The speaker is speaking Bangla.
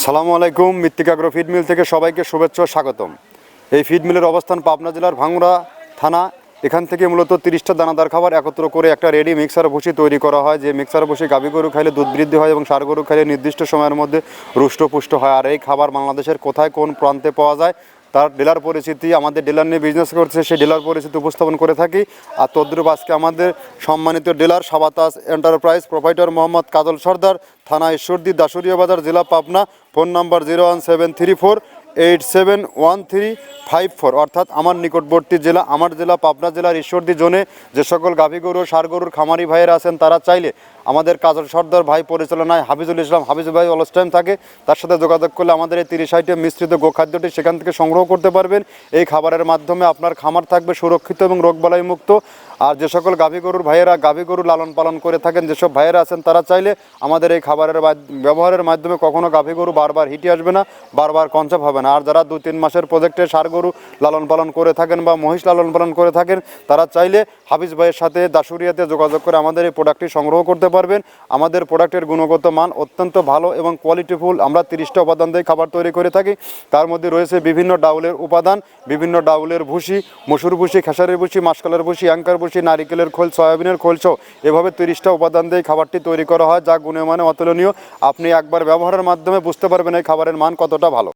আসসালামু আলাইকুম মৃত্তিকাগ্র ফিড মিল থেকে সবাইকে শুভেচ্ছা স্বাগতম। এই ফিড মিলের অবস্থান পাবনা জেলার ভাঙ্গুরা থানা। এখান থেকে মূলত তিরিশটা দানাদার খাবার একত্র করে একটা রেডি মিক্সার ভুসি তৈরি করা হয়, যে মিক্সার ভুসি গাভী গরু খাইলে দুধ বৃদ্ধি হয় এবং সার গরু খাইলে নির্দিষ্ট সময়ের মধ্যে রুষ্টপুষ্ট হয়। আর এই খাবার বাংলাদেশের কোথায়, কোন প্রান্তে পাওয়া যায় তার ডিলার পরিচিতি, আমাদের ডিলার নিয়ে বিজনেস করছে, সেই ডিলার পরিচিতি উপস্থাপন করে থাকি। আর তদ্রুপ আজকে আমাদের সম্মানিত ডিলার সাবাতাস এন্টারপ্রাইজ প্রোভাইডার মোহাম্মদ কাজল সর্দার থানা ঈশ্বরদী দাসুরিয়া বাজার, জেলা Pabna, phone number zero one seven three four eight seven one three five four অর্থাৎ আমার নিকটবর্তী জেলা, আমার জেলা, পাবনা জেলার ঈশ্বরদী জোনে যে সকল গাভী গরু সার গরুর খামারি ভাইয়েরা আছেন, তারা চাইলে আমাদের কাজল সর্দার ভাই পরিচালনায় হাফিজুল ইসলাম হাফিজুল ভাই অলস টাইম থাকে, তার সাথে যোগাযোগ করলে আমাদের এই তিরিশ আইটেম মিশ্রিত গোখাদ্যটি সেখান থেকে সংগ্রহ করতে পারবেন। এই খাবারের মাধ্যমে আপনার খামার থাকবে সুরক্ষিত এবং রোগবালাই মুক্ত। আর যে সকল গাভী গরুর ভাইয়েরা গাভী গরু লালন পালন করে থাকেন যেসব ভাইয়েরা আছেন, তারা চাইলে আমাদের এই খাবারের ব্যবহারের মাধ্যমে কখনো গাভী গরু বারবার হিটে আসবে না, বারবার কনচাপ হবে না আর যারা দু তিন মাসের প্রজেক্টে সার গরু লালন পালন করে থাকেন বা মহিষ লালন পালন করে থাকেন, তারা চাইলে হাফিজ ভাইয়ের সাথে দাসুরিয়াতে যোগাযোগ করে আমাদের এই প্রোডাক্টটি সংগ্রহ করতে পারবেন। আমাদের প্রোডাক্টের গুণগত মান অত্যন্ত ভালো এবং কোয়ালিটিফুল আমরা তিরিশটা উপাদান দিয়ে খাবার তৈরি করে থাকি। তার মধ্যে রয়েছে বিভিন্ন ডাউলের উপাদান, বিভিন্ন ডাউলের ভুসি, মসুর ভুসি, খেসারির ভুসি, মাসকালের ভুসি অ্যাঙ্কার ভুসি, নারিকেলের খোল, সয়াবিনের খোল সহ এভাবে তিরিশটা উপাদান দিয়ে খাবারটি তৈরি করা হয়, যা গুণে মানে অতুলনীয়। আপনি একবার ব্যবহারের মাধ্যমে বুঝতে পারবেন এই খাবারের মান কতটা ভালো।